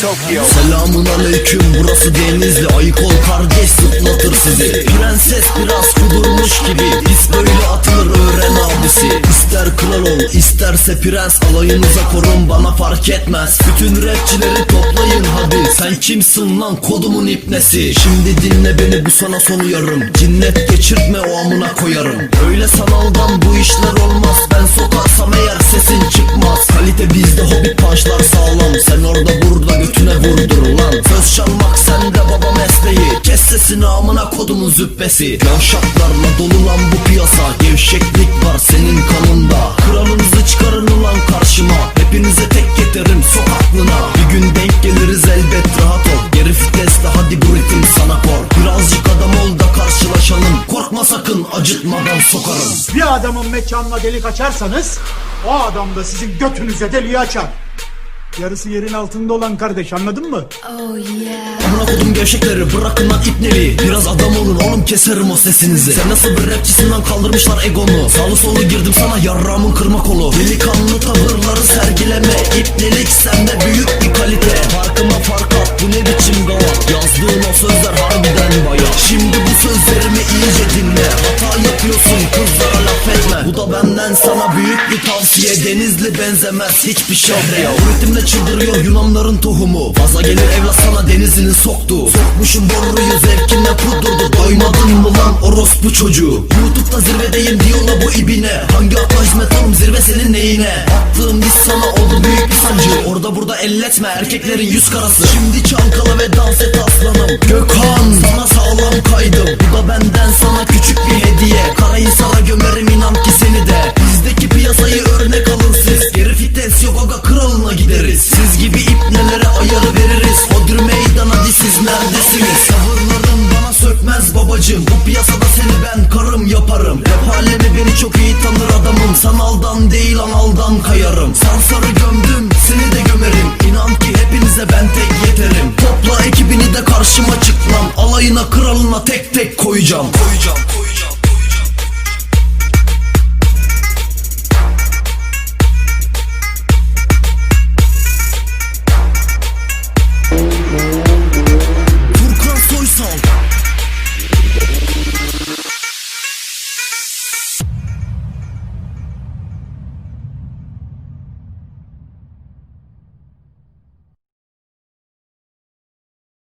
Tokyo. Selamun aleyküm burası Denizli. Ayık ol kardeş zıplatır sizi. Prenses biraz kudurmuş gibi. Biz böyle atılır öğren abisi. İster kral ol isterse prens. Alayınıza korun bana fark etmez. Bütün rapçileri toplayın hadi. Sen kimsin lan kodumun ipnesi? Şimdi dinle beni bu sana son uyarım. Cinnet geçirtme o amına koyarım. Öyle sanaldan bu işler olmaz. Ben sokarsam eğer sesin çıkmaz. Kalite bizde hobbit punchlar sağlam. Sen orada götüne vurdur lan Söz çalmak sende baba mesleği. Kes sesini amına kodumun züppesi. Yavşaklarla dolu lan bu piyasa. Gevşeklik var senin kanında. Kralınızı çıkarın ulan karşıma. Hepinize tek getiririm sok aklına Bir gün denk geliriz elbet. Rahat ol. Geri vitesle hadi bu ritim sana kor. Birazcık adam ol da karşılaşalım. Korkma sakın acıtmadan sokarım. Bir adamın mekanına delik açarsanız o adam da sizin götünüze deliği açar. Yarısı yerin altında olan kardeş anladın mı? Oh yeah. Amına kodum gevşekleri bırakın lan ipneli Biraz adam olun oğlum keserim o sesinizi Sen nasıl bir rapçisin lan kaldırmışlar egonu Sağlı solu girdim sana yarrağımın kırma kolu Delikanlı tavırları sergileme İpnelik sende büyük benden sana büyük bir tavsiye. Denizli benzemez hiçbir şehre Bu ritimle çıldırıyor Yunanların tohumu. Fazla gelir evlat sana denizini soktu. Sokmuşum boruyu zevkinle kudurdu Doymadın mı lan orospu çocuğu? Youtube'da zirvedeyim diyorlar bu ibine. Hangi akla hizmet oğlum zirve senin neyine? Attığım diz sana oldu büyük bir sancı. Orada burada elletme erkeklerin yüz karası. Şimdi çalkala ve dans et aslanım. Gökhan sana sağlam kaydım. Bu da benden sana küçük bir hediye. Karahisar'a gömerim inan sökmez babacım Bu piyasada seni ben karım yaparım. Rap alemi beni çok iyi tanır adamım. Sanaldan değil analdan kayarım. Sansarı gömdüm seni de gömerim. İnan ki hepinize ben tek yeterim. Topla ekibini de karşıma çık lan Alayına kralına tek tek koyacağım Koyacağım